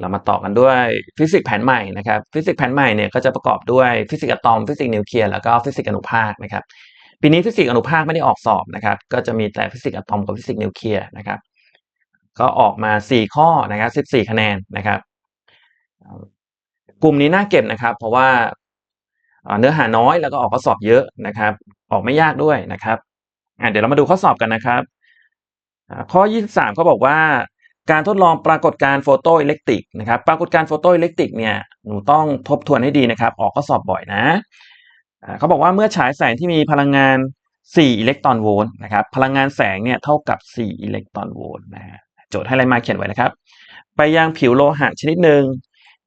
เรามาต่อกันด้วยฟิสิกส์แผนใหม่นะครับฟิสิกส์แผนใหม่เนี่ยก็จะประกอบด้วยฟิสิกส์อะตอมฟิสิกส์นิวเคลียร์แล้วก็ฟิสิกส์อนุภาคนะครับปีนี้ฟิสิกส์อนุภาคไม่ได้ออกสอบนะครับก็จะมีแต่ฟิสิกส์อะตอมกับฟิสิกส์นิวเคลียร์นะครับก็ออกมา 4 ข้อนะครับ14 คะแนนนะครับกลุ่มนี้น่าเก็บนะครับ เพราะว่าเนื้อหาน้อยแล้วก็ออกข้อสอบเยอะนะครับ ออกไม่ยากด้วยนะครับเดี๋ยวเรามาดูข้อสอบกันนะครับ ข้อ 23เขาบอกว่า การทดลองปรากฏการณ์โฟโตอิเล็กตริกนะครับปรากฏการณ์โฟโตอิเล็กตริกเนี่ยหนูต้องทบทวนให้ดีนะครับ ออกข้อสอบบ่อยนะเขาบอกว่าเมื่อฉายแสงที่มีพลังงาน 4 อิเล็กตรอนโวลต์นะครับพลังงานแสงเนี่ยเท่ากับ 4 อิเล็กตรอนโวลต์นะโจทย์ให้อะไรมาเขียนไว้นะครับ ไปยังผิวโลหะชนิดหนึ่ง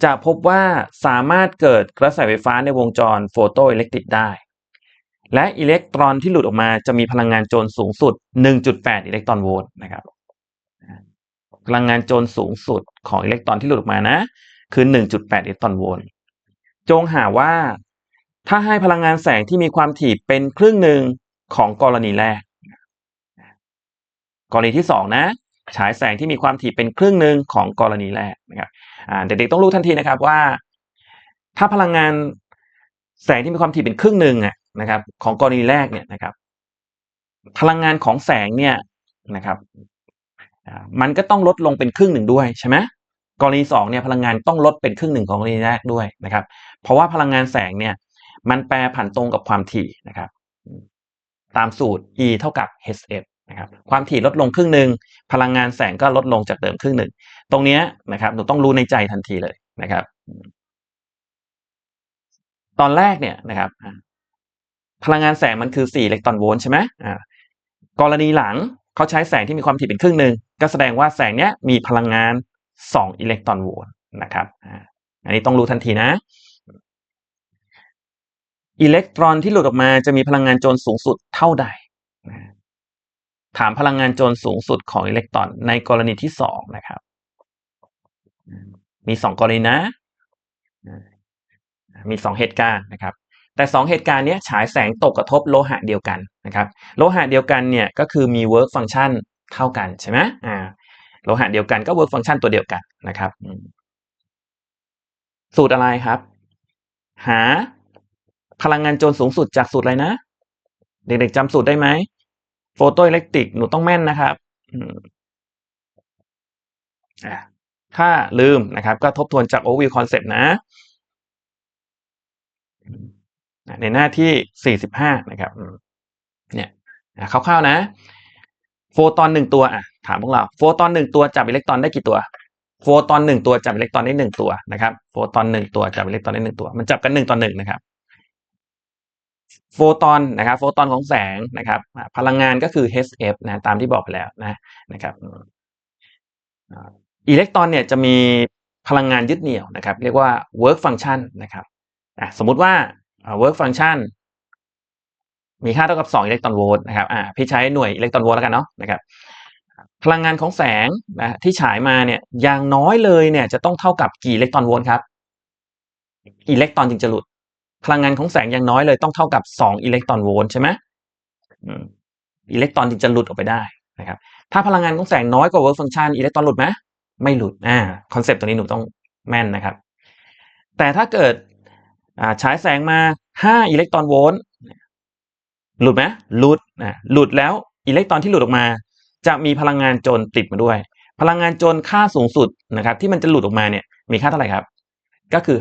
จะพบว่าสามารถเกิดกระแสไฟฟ้าในวงจรโฟโตอิเล็กตริกได้ และอิเล็กตรอนที่หลุดออกมาจะมีพลังงานโจรสูงสุด 1.8 อิเล็กตรอนโวลต์นะครับ พลังงานโจรสูงสุดของอิเล็กตรอนที่หลุดออกมานะ คือ 1.8 อิเล็กตรอนโวลต์จงหาว่า ถ้าให้พลังงานแสงที่มีความถี่เป็นครึ่งหนึ่งของกรณีแรก กรณีที่สองนะฉายแสงที่มีความถี่เป็นครึ่งหนึ่งของกรณีแรกนะครับเด็กๆต้องรู้ทันทีนะครับว่า ถ้าพลังงานแสงที่มีความถี่เป็นครึ่งหนึ่งนะครับ ของกรณีแรกเนี่ยนะครับ พลังงานของแสงเนี่ยนะครับ มันก็ต้องลดลงเป็นครึ่งหนึ่งด้วยใช่ไหมกรณีสองเนี่ยพลังงานต้องลดเป็นครึ่งหนึ่งของกรณีแรกด้วยนะครับ เพราะว่าพลังงานแสงเนี่ยมันแปรผันตรงกับความถี่นะครับ ตามสูตร E เท่ากับ hf นะครับความถี่ลดลงครึ่งหนึ่งพลังงานแสงก็ลดลงจากเดิมครึ่งหนึ่งตรงนี้นะครับหนูต้องรู้ในใจทันทีเลยนะครับ ตอนแรกเนี่ยนะครับ พลังงานแสงมันคือ4อิเล็กตรอนโวลต์ใช่ไหมอ่ากรณีหลัง เขาใช้แสงที่มีความถี่เป็นครึ่งหนึ่งก็แสดงว่าแสงเนี้ยมีพลังงาน 2 อิเล็กตรอนโวลต์นะครับอันนี้ต้องรู้ทันทีนะ อิเล็กตรอนที่หลุดออกมาจะมีพลังงานโจรสูงสุดเท่าใด ถามพลังงานโจรสูงสุดของอิเล็กตรอนในกรณีที่สองนะครับ มีสองกรณีนะ มีสองเหตุการณ์นะครับ แต่ 2 เหตุการณ์นี้ฉายแสงตกกระทบโลหะเดียวกันนะครับโลหะเดียวกันเนี่ยก็คือมี work function เท่ากันใช่ไหมอ่าโลหะเดียวกันก็ work function ตัวเดียวกันนะครับ สูตรอะไรครับ หาพลังงานโจรสูงสุดจากสูตรอะไรนะ เด็กๆจำสูตรได้ไหมโฟโตอิเล็กตริกหนูต้องแม่นนะครับถ้าลืมนะครับ ก็ทบทวนจาก overview concept นะ ในหน้าที่ 45 นะครับเนี่ยคร่าวๆนะ โฟตอนหนึ่งตัวอะถามพวกเราโฟตอนหนึ่งตัวจับอิเล็กตรอนได้กี่ตัว โฟตอนหนึ่งตัวจับอิเล็กตรอนได้หนึ่งตัวนะครับโฟตอนหนึ่งตัวจับอิเล็กตรอนได้หนึ่งตัว มันจับกันหนึ่งต่อหนึ่งนะครับโฟตอนนะครับโฟตอนของแสงนะครับ พลังงานก็คือ hf นะตามที่บอกไปแล้วนะนะครับอิเล็กตรอนเนี่ยจะมีพลังงานยึดเหนี่ยวนะครับ เรียกว่า work function นะครับสมมุติว่า work function มีค่าเท่ากับ 2 อิเล็กตรอนโวลต์นะครับอ่าพี่ใช้หน่วยอิเล็กตรอนโวลต์แล้วกันเนาะนะครับพลังงานของแสงนะที่ฉายมาเนี่ยอย่างน้อยเลยเนี่ยจะต้องเท่ากับกี่อิเล็กตรอนโวลต์ครับอิเล็กตรอนจึงจะหลุด พลังงานของแสงอย่างน้อยเลยต้องเท่ากับ 2 อิเล็กตรอนโวลต์ใช่ไหมอิเล็กตรอนจึงจะหลุดออกไปได้นะครับถ้าพลังงานของแสงน้อยกว่า work function อิเล็กตรอนหลุดไหมไม่หลุดอ่าคอนเซปต์ตัวนี้หนูต้องแม่นนะครับ แต่ถ้าเกิด ฉายแสงมา 5 อิเล็กตรอนโวลต์หลุดไหมหลุดนะหลุดแล้วอิเล็กตรอนที่หลุดออกมา จะมีพลังงานโจรติดมาด้วย พลังงานโจรค่าสูงสุดนะครับ ที่มันจะหลุดออกมาเนี่ยมีค่าเท่าไหร่ครับ ก็คือ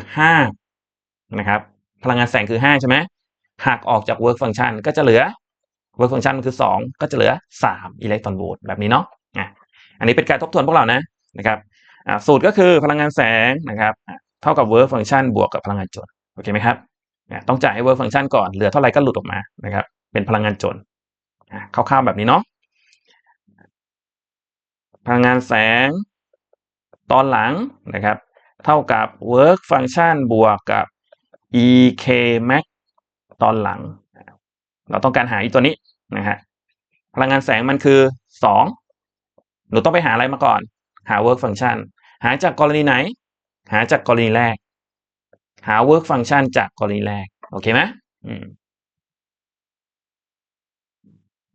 5นะครับ พลังงานแสงคือ 5 ใช่ไหมหักออกจาก work function ก็จะเหลือ work function คือ 2 ก็จะเหลือ 3 อิเล็กตรอนโวลต์แบบนี้เนาะอันนี้เป็นการทบทวนพวกเรานะนะครับสูตรก็คือพลังงานแสงนะครับ เท่ากับ work function บวกกับพลังงานโจร โอเคไหมครับต้องจ่ายให้ work function ก่อน เหลือเท่าไรก็หลุดออกมานะครับ เป็นพลังงานจนคร่าวๆแบบนี้เนาะพลังงานแสงตอนหลังนะครับ เท่ากับ work function บวกกับ ek max ตอนหลัง เราต้องการหาอีตัวนี้นะฮะพลังงานแสงมันคือ 2 หนูต้องไปหาอะไรมาก่อน หา work function หาจากกรณีไหน หาจากกรณีแรก หา work function จากกรณีแรก โอเคไหม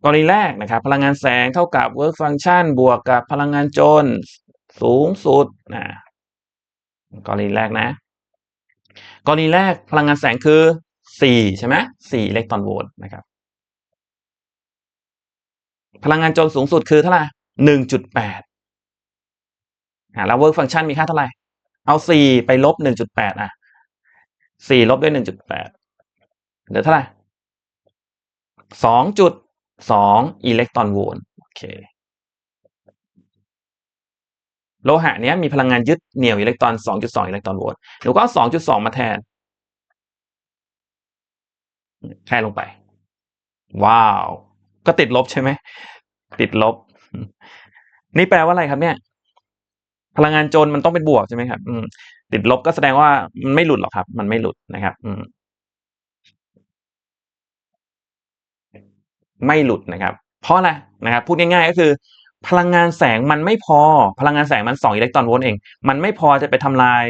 กรณีแรกนะครับ พลังงานแสงเท่ากับ work function บวกกับพลังงานโจรสูงสุดนะกรณีแรกนะ กรณีแรกพลังงานแสงคือสี่ใช่ไหมสี่อิเล็กตรอนโวลต์นะครับ พลังงานโจนสูงสุดคือเท่าไหร่หนึ่งจุดแปดอ่าแล้ว work function มีค่าเท่าไหร่ เอาสี่ไปลบหนึ่งจุดแปดอะ สี่ลบด้วยหนึ่งจุดแปดเหลือเท่าไหร่สองจุดสองอิเล็กตรอนโวลต์โอเคโลหะเนี้ยมีพลังงานยึดเหนี่ยวอิเล็กตรอน 2.2 อิเล็กตรอนโวลต์หนูก็เอา 2.2 มาแทนแทนลงไป ว้าว ก็ติดลบใช่ไหม ติดลบ นี่แปลว่าอะไรครับเนี่ย พลังงานจนมันต้องเป็นบวกใช่ไหมครับอืมติดลบก็แสดงว่ามันไม่หลุดหรอกครับ มันไม่หลุดนะครับ อืมไม่หลุดนะครับ เพราะอะไรนะครับ พูดง่ายๆก็คือ พลังงานแสงมันไม่พอ พลังงานแสงมัน2อิเล็กตรอนโวลต์เอง มันไม่พอจะไปทำลาย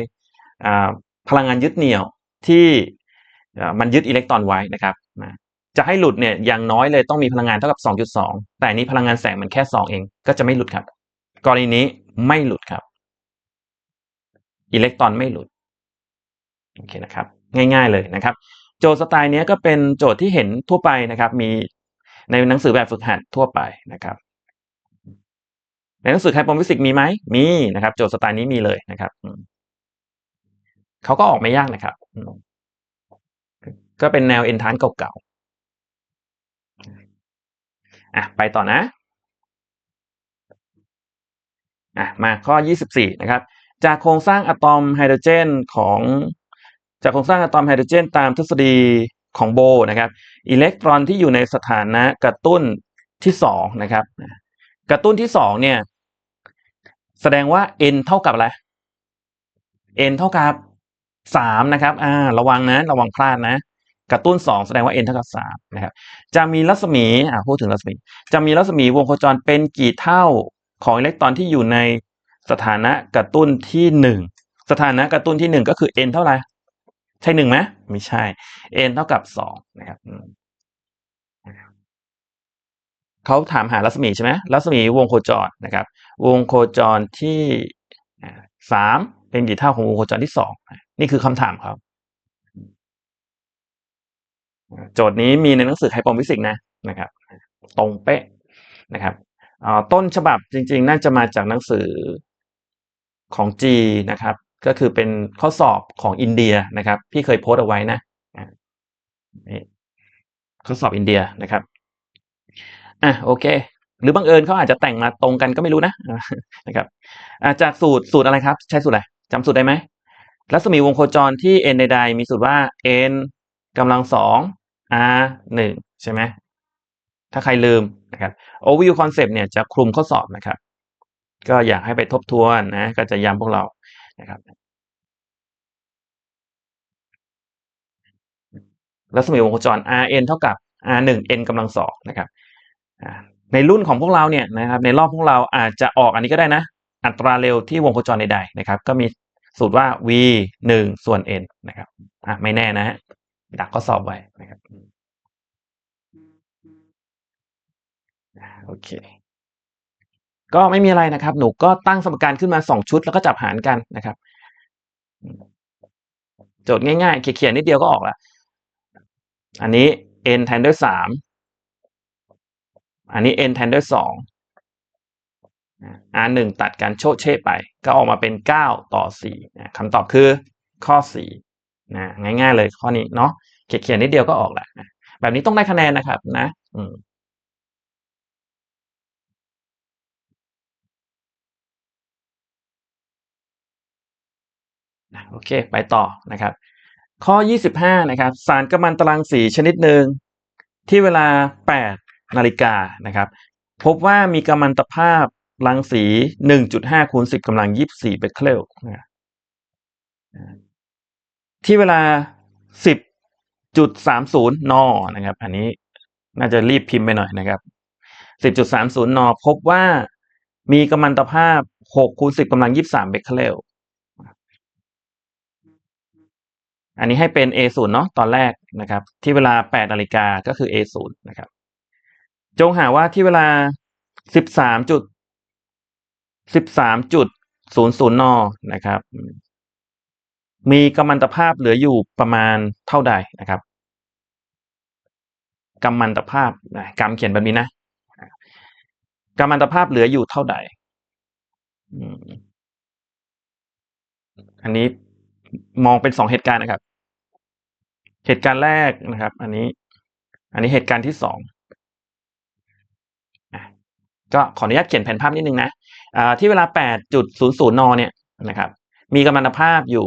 อ่าพลังงานยึดเหนี่ยวที่อ่ามันยึดอิเล็กตรอนไว้นะครับนะจะให้หลุดเนี่ยอย่างน้อยเลยต้องมีพลังงานเท่ากับ 2.2 แต่อันนี้พลังงานแสงมันแค่ 2 เอง ก็จะไม่หลุดครับ กรณีนี้ไม่หลุดครับ อิเล็กตรอนไม่หลุดโอเคนะครับ ง่ายๆเลยนะครับ โจทย์สไตล์นี้ก็เป็นโจทย์ที่เห็นทั่วไปนะครับ มีในหนังสือแบบฝึกหัดทั่วไปนะครับในหนังสือไคปอมฟิสิกมีไหมมีนะครับ โจทย์สไตล์นี้มีเลยนะครับเขาก็ออกไม่ยากนะครับ ก็เป็นแนวเอนทานเก่าๆอะไปต่อนะอะมาข้อ 24 นะครับ จากโครงสร้างอะตอมไฮโดรเจนของจากโครงสร้างอะตอมไฮโดรเจน ตามทฤษฎีของโบนะครับ อิเล็กตรอนที่อยู่ในสถานะกระตุ้นที่สองนะครับ กระตุ้นที่สองเนี่ย แสดงว่า n เท่ากับอะไร n เท่ากับสามนะครับ อ่า ระวังนะ ระวังพลาดนะ กระตุ้นสองแสดงว่า n เท่ากับสามนะครับ จะมีรัศมี อ่าพูดถึงรัศมี จะมีรัศมีวงโคจรเป็นกี่เท่าของอิเล็กตรอนที่อยู่ใน สถานะกระตุ้นที่หนึ่งสถานะกระตุ้นที่หนึ่งก็คือ n เท่าไหร่ ใช่หนึ่งไหมไม่ใช่ n เท่ากับสองนะครับเขาถามหารัศมีใช่ไหมรัศมีวงโคจรนะครับ วงโคจรที่สามเป็นกี่เท่าของวงโคจรที่สองนี่คือคำถามครับ โจทย์นี้มีในหนังสือไฮปอมฟิสิกส์นะนะครับ ตรงเป๊ะนะครับต้นฉบับจริง ๆ น่าจะมาจากหนังสือ ของ G นะครับ ก็คือเป็นข้อสอบของอินเดียนะครับ พี่เคยโพสต์เอาไว้นะข้อสอบอินเดียนะครับอะโอเค หรือบังเอิญเขาอาจจะแต่งมาตรงกันก็ไม่รู้นะนะครับอะจากสูตรสูตรอะไรครับ ใช้สูตรอะไรจำสูตรได้ไหมรัศมีวงโคจรที่ n ใดๆมีสูตรว่า n กำลังสอง r หนึ่งใช่ไหมถ้าใครลืมนะครับ overview concept เนี่ยจะคลุมข้อสอบนะครับ ก็อยากให้ไปทบทวนนะ ก็จะย้ำพวกเรานะครับรัศมีวงโคจร Rn เท่ากับ R1 n กำลังสองนะครับในรุ่นของพวกเราเนี่ยนะครับ ในรอบพวกเราอาจจะออกอันนี้ก็ได้นะ อัตราเร็วที่วงโคจรใดๆนะครับ ก็มีสูตรว่า v หนึ่งส่วน n นะครับอะไม่แน่นะฮะดักข้อสอบไว้นะครับโอเค ก็ไม่มีอะไรนะครับ หนูก็ตั้งสมการขึ้นมาสองชุดแล้วก็จับหารกันนะครับ โจทย์ง่ายๆ เขียนๆนิดเดียวก็ออกล้วอันนี้ n แทนด้วยสามอันนี้ n แทนด้วยสอง r หนึ่งตัดกันโชดเช่ไป ก็ออกมาเป็นเก้าต่อสี่คำตอบคือข้อสี่นะง่ายๆเลยข้อนี้เนาะเขียนๆนิดเดียวก็ออกแหละนะแบบนี้ต้องได้คะแนนนะครับนะ อืม นะ โอเค ไปต่อนะครับ ข้อ 25 นะครับ สารกัมมันตรังสีชนิดหนึ่งที่เวลา 8 นาฬิกานะครับ พบว่ามีกัมมันตภาพรังสี 1.5คูณ10กำลัง 24เบคเคลนะที่เวลา 10.30 น นะครับ อันนี้น่าจะรีบพิมพ์ไปหน่อยนะครับ 10.30 น พบว่ามีกัมมันตภาพ 6คูณ10กำลัง 23เบคเคล อันนี้ให้เป็น A 0 เนาะตอนแรกนะครับ ที่เวลา 8นาฬิกาก็คือ A 0 นะครับ จงหาว่าที่เวลา 13จุด13จุดศูนย์ศูนย์นอนะครับ มีกัมมันตภาพเหลืออยู่ประมาณเท่าใดนะครับกัมมันตภาพนะกรรมเขียนแบบนี้นะกัมมันตภาพเหลืออยู่เท่าใดอันนี้มองเป็นสองเหตุการณ์นะครับ เหตุการณ์แรกนะครับ อันนี้ อันนี้เหตุการณ์ที่สองก็ขออนุญาตเขียนแผนภาพนิดนึงนะที่เวลา 8.00 น เนี่ยนะครับ มีกัมมันตภาพอยู่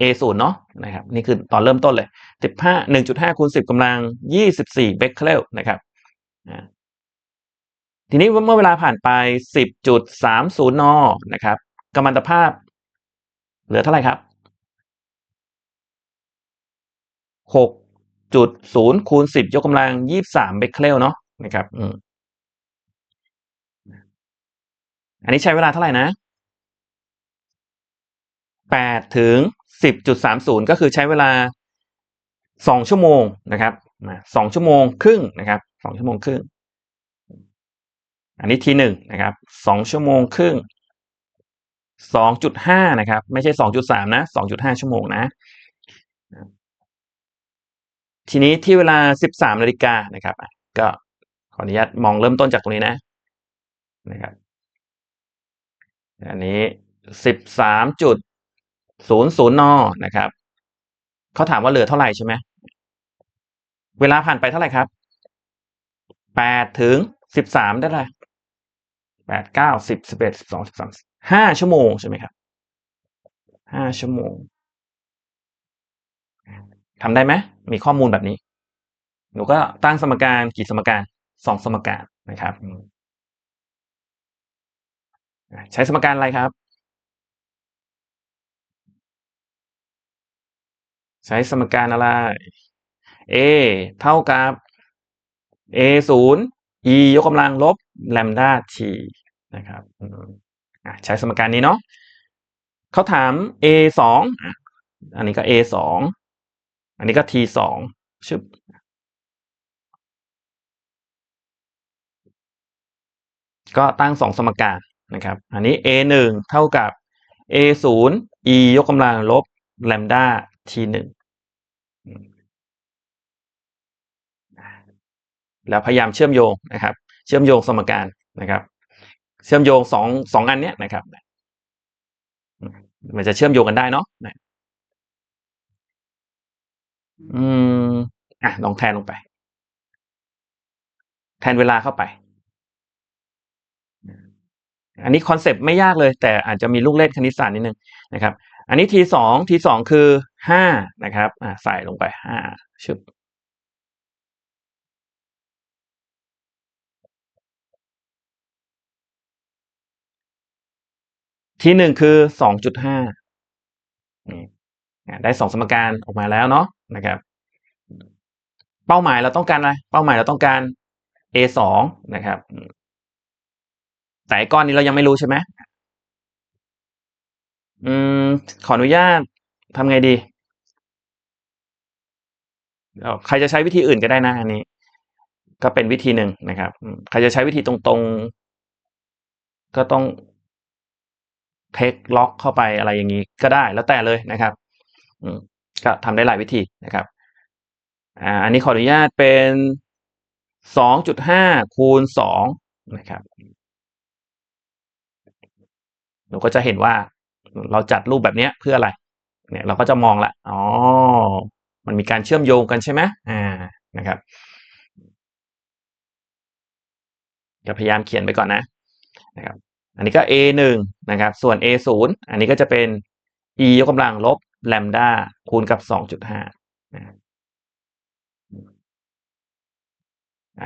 A 0 เนาะนะครับ นี่คือตอนเริ่มต้นเลย 15 1.5คูณ10กำลัง 24 เบคเคลนะครับทีนี้เมื่อเวลาผ่านไป 10.30 น นะครับกัมมันตภาพ เหลือเท่าไหร่ครับ 6.0คูณ10ยกกำลัง23เบคเคลเนาะนะครับอืมอันนี้ใช้เวลาเท่าไหร่นะ8ถึง10.30ก็คือใช้เวลา2ชั่วโมงนะครับสองชั่วโมงครึ่งนะครับ2ชั่วโมงครึ่ง อันนี้ทีหนึ่งนะครับ2ชั่วโมงครึ่ง2.5นะครับ ไม่ใช่2.3นะ2.5ชั่วโมงนะ ทีนี้ที่เวลา 13นาฬิกานะครับก็ขออนุญาตมองเริ่มต้นจากตรงนี้นะนะครับอันนี้ 13.00นนะครับเขาถามว่าเหลือเท่าไหร่ใช่ไหมเวลาผ่านไปเท่าไหร่ครับ 8 ถึง 13 ได้เลย8 9 10 11 12 13 5ชั่วโมงใช่ไหมครับ 5 ชั่วโมง ทำได้ไหมมีข้อมูลแบบนี้ หนูก็ตั้งสมการกี่สมการ2สมการนะครับ ใช้สมการอะไรครับ ใช้สมการอะไร a เท่ากับ a ศูนย์ e ยกกำลังลบแลมดา t นะครับใช้สมการนี้เนาะเขาถาม a สองอันนี้ก็ a สอง อันนี้ก็ t สองชึบก็ตั้งสองสมการนะครับ อันนี้ a หนึ่งเท่ากับ a ศูนย์ e ยกกำลังลบแลมดา t หนึ่งแล้วพยายามเชื่อมโยงนะครับ เชื่อมโยงสมการนะครับ เชื่อมโยงสองสองอันเนี้ยนะครับ มันจะเชื่อมโยงกันได้เนาะ อืม อะ ลองแทนลงไป แทนเวลาเข้าไป อันนี้คอนเซปต์ไม่ยากเลย แต่อาจจะมีลูกเล่นคณิตศาสตร์นิดนึงนะครับ อันนี้ทีสองทีสองคือห้านะครับ อ่าใส่ลงไปห้าชึบที่หนึ่งคือสองจุดห้าได้สองสมการออกมาแล้วเนาะ นะครับ เป้าหมายเราต้องการอะไรเป้าหมายเราต้องการ a สองนะครับ แต่ก้อนนี้เรายังไม่รู้ใช่ไหมอืม ขออนุญาตทำไงดีใครจะใช้วิธีอื่นก็ได้นะอันนี้ ก็เป็นวิธีหนึ่งนะครับ ใครจะใช้วิธีตรงๆ ก็ต้องเทคล็อกเข้าไปอะไรอย่างนี้ก็ได้แล้วแต่เลยนะครับอืม ก็ทำได้หลายวิธีนะครับอ่าอันนี้ขออนุญาตเป็นสองจุดห้าคูณสองนะครับหนูก็จะเห็นว่าเราจัดรูปแบบนี้เพื่ออะไร เนี่ยเราก็จะมองละอ๋อ มันมีการเชื่อมโยงกันใช่ไหมอ่านะครับจะพยายามเขียนไปก่อนนะนะครับ อันนี้ก็ a หนึ่งนะครับ ส่วน a ศูนย์อันนี้ก็จะเป็น e ยกกำลังลบ แลมดาคูณกับสองจุดห้า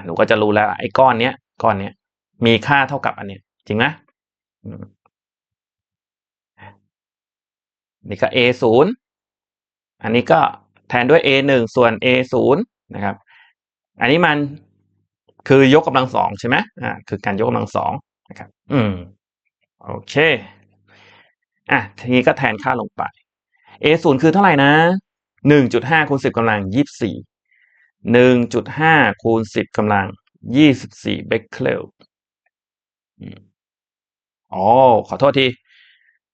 หนูก็จะรู้แล้ว ไอ้ก้อนเนี้ยก้อนเนี้ยมีค่าเท่ากับอันเนี้ย จริงไหมนี่ก็ a ศูนย์อันนี้ก็แทนด้วย a หนึ่งส่วน a ศูนย์นะครับ อันนี้มันคือยกกำลังสองใช่ไหมอ่าคือการยกกำลังสองนะครับ อืม โอเค อะ ทีนี้ก็แทนค่าลงไป a ศูนย์คือเท่าไหร่นะหนึ่งจุดห้าคูณสิบกำลังยี่สี่หนึ่งจุดห้าคูณสิบกำลังยี่สิบสี่เบคเคลอ๋อ ขอโทษที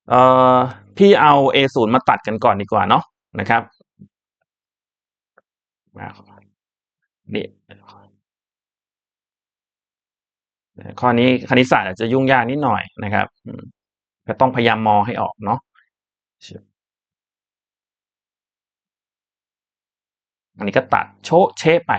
เอ่อ พี่เอา a ศูนย์มาตัดกันก่อนดีกว่าเนาะนะครับมานี่ข้อนี้คณิตศาสตร์อาจจะยุ่งยากนิดหน่อยนะครับ ก็ต้องพยายามมองให้ออกเนาะ อันนี้ก็ตัดโชะเชะไป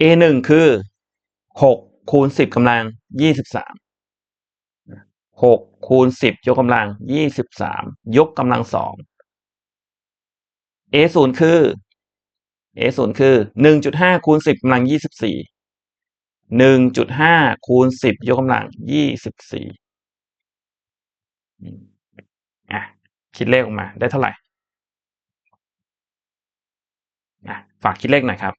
a หนึ่งคือหกคูณสิบกำลังยี่สิบสามหกคูณสิบยกกำลังยี่สิบสามยกกำลังสอง a ศูนย์คือ a ศูนย์คือหนึ่งจุดห้าคูณสิบกำลังยี่สิบสี่ หนึ่งจุดห้าคูณสิบยกกำลังยี่สิบสี่อะคิดเลขออกมาได้เท่าไหร่อะฝากคิดเลขหน่อยครับ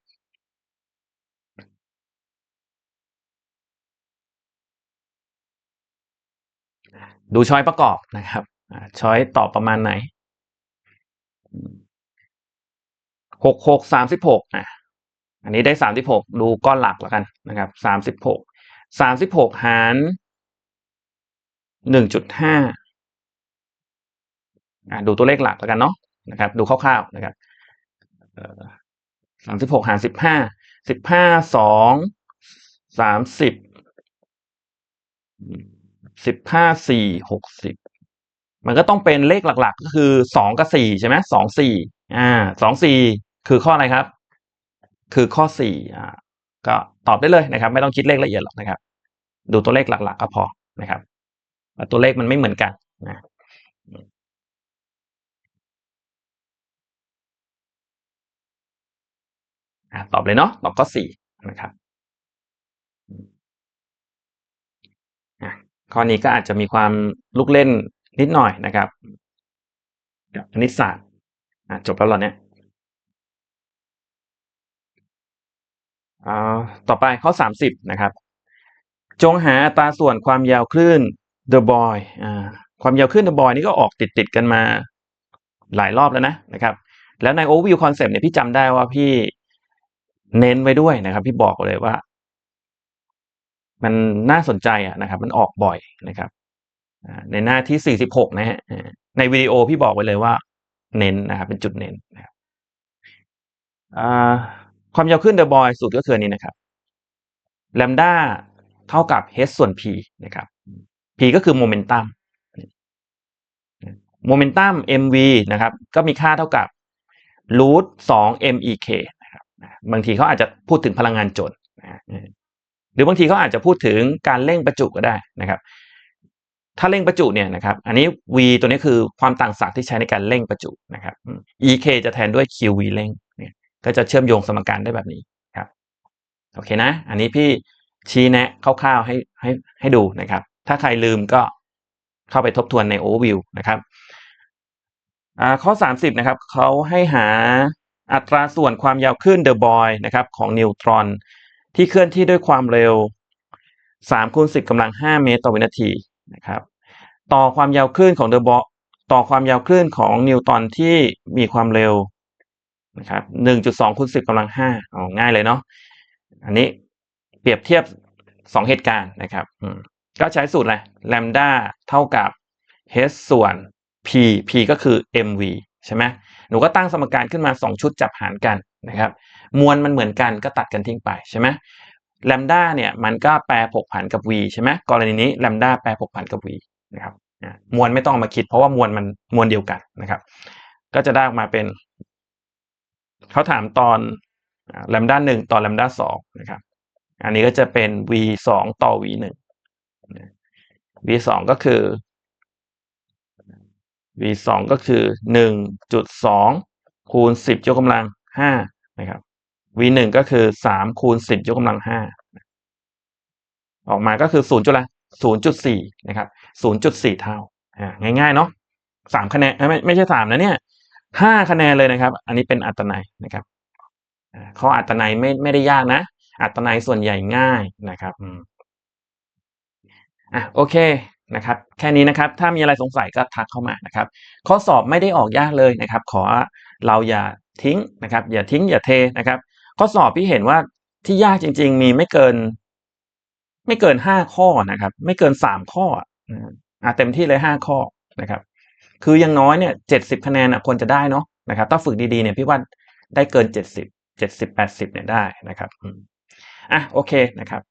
ดูช้อยประกอบนะครับช้อยตอบประมาณไหนหกหกสามสิบหกอะ อันนี้ได้สามสิบหกดูก้อนหลักแล้วกันนะครับสามสิบหกสามสิบหกหารหนึ่งจุดห้าดูตัวเลขหลักแล้วกันเนาะนะครับ ดูคร่าวๆนะครับสามสิบหกหารสิบห้าสิบห้าสองสามสิบสิบห้าสี่หกสิบมันก็ต้องเป็นเลขหลักๆ ก็คือสองกับสี่ใช่ไหมสองสี่อ่าสองสี่คือข้ออะไรครับ คือข้อสี่อ่าก็ตอบได้เลยนะครับ ไม่ต้องคิดเลขละเอียดหรอกนะครับ ดูตัวเลขหลัก ๆ ก็พอนะครับตัวเลขมันไม่เหมือนกันนะตอบเลยเนาะตอบข้อสี่นะครับข้อนี้ก็อาจจะมีความลุกเล่นนิดหน่อยนะครับกับคณิตศาสตร์จบแล้วเหรอเนี่ย ต่อไปข้อสามสิบนะครับ จงหาตาส่วนความยาวคลื่น the boy ความยาวคลื่น the boy นี่ก็ออกติดติดกันมาหลายรอบแล้วนะนะครับ แล้วใน overview concept เนี่ยพี่จำได้ว่าพี่เน้นไว้ด้วยนะครับ พี่บอกเลยว่า มันน่าสนใจอะนะครับ มันออกบ่อยนะครับในหน้าที่ 46 นะฮะในวิดีโอพี่บอกไว้เลยว่า เน้นนะครับ เป็นจุดเน้นนะครับ ความยาวขึ้นเดอะบอยสูตรก็คืออันนี้นะครับแลมด้าเท่ากับ h ส่วน p นะครับ p ก็คือโมเมนตัมโมเมนตัม mv นะครับ ก็มีค่าเท่ากับรูทสอง mek นะครับบางทีเขาอาจจะพูดถึงพลังงานจดหรือบางทีเขาอาจจะพูดถึงการเร่งประจุก็ได้นะครับ ถ้าเร่งประจุเนี่ยนะครับ อันนี้ v ตัวนี้คือความต่างศักย์ที่ใช้ในการเร่งประจุนะครับ ek จะแทนด้วย qv เร่ง ก็จะเชื่อมโยงสมการได้แบบนี้ครับโอเคนะ อันนี้พี่ชี้แนะคร่าวๆให้ให้ให้ดูนะครับ ถ้าใครลืมก็เข้าไปทบทวนใน overview นะครับข้อ 30 นะครับเขาให้หาอัตราส่วนความยาวคลื่นเดอะบอยนะครับของนิวตรอน ที่เคลื่อนที่ด้วยความเร็ว3คูณ10กำลัง 5 เมตรต่อวินาทีนะครับ ต่อความยาวคลื่นของเดอะบอต่อความยาวคลื่นของนิวตันที่มีความเร็ว นะครับหนึ่งจุดสองคูณสิบกำลังห้าอ๋อง่ายเลยเนาะอันนี้เปรียบเทียบสองเหตุการณ์นะครับก็ใช้สูตรอะไรแลมด้าเท่ากับ h ส่วน p p ก็คือ mv ใช่ไหมหนูก็ตั้งสมการขึ้นมาสองชุดจับหารกันนะครับ มวลมันเหมือนกันก็ตัดกันทิ้งไปใช่ไหมแลมด้าเนี่ยมันก็แปรผกผันกับ v ใช่ไหมกรณีนี้แลมด้าแปรผกผันกับ v นะครับมวลไม่ต้องมาคิดเพราะว่ามวลมันมวลเดียวกันนะครับ ก็จะได้ออกมาเป็น เขาถามตอนแลมด้าหนึ่งต่อแลมด้าสองนะครับ อันนี้ก็จะเป็น v สองต่อ v หนึ่ง v สองก็คือ v สองก็คือหนึ่งจุดสองคูณสิบยกกำลังห้านะครับ v หนึ่งก็คือสามคูณสิบยกกำลังห้าออกมาก็คือศูนย์จุดละศูนย์จุดสี่นะครับศูนย์จุดสี่เท่า อ่าง่ายๆเนาะสามคะแนนไม่ไม่ใช่สามนะเนี่ย ห้าคะแนนเลยนะครับ อันนี้เป็นอัตนัยนะครับข้ออัตนัยไม่ไม่ได้ยากนะ อัตนัยส่วนใหญ่ง่ายนะครับอะโอเคนะครับ แค่นี้นะครับ ถ้ามีอะไรสงสัยก็ทักเข้ามานะครับ ข้อสอบไม่ได้ออกยากเลยนะครับ ขอเราอย่าทิ้งนะครับ อย่าทิ้งอย่าเทนะครับ ข้อสอบพี่เห็นว่าที่ยากจริง ๆ มีไม่เกิน ไม่เกินห้าข้อนะครับ ไม่เกินสามข้ออะเต็มที่เลยห้าข้อนะครับ คือยังน้อยเนี่ยเจ็ดสิบคะแนนควรจะได้เนาะนะครับถ้าฝึกดีๆเนี่ยพี่ว่าได้เกินเจ็ดสิบเจ็ดสิบแปดสิบเนี่ยได้นะครับอะโอเคนะครับ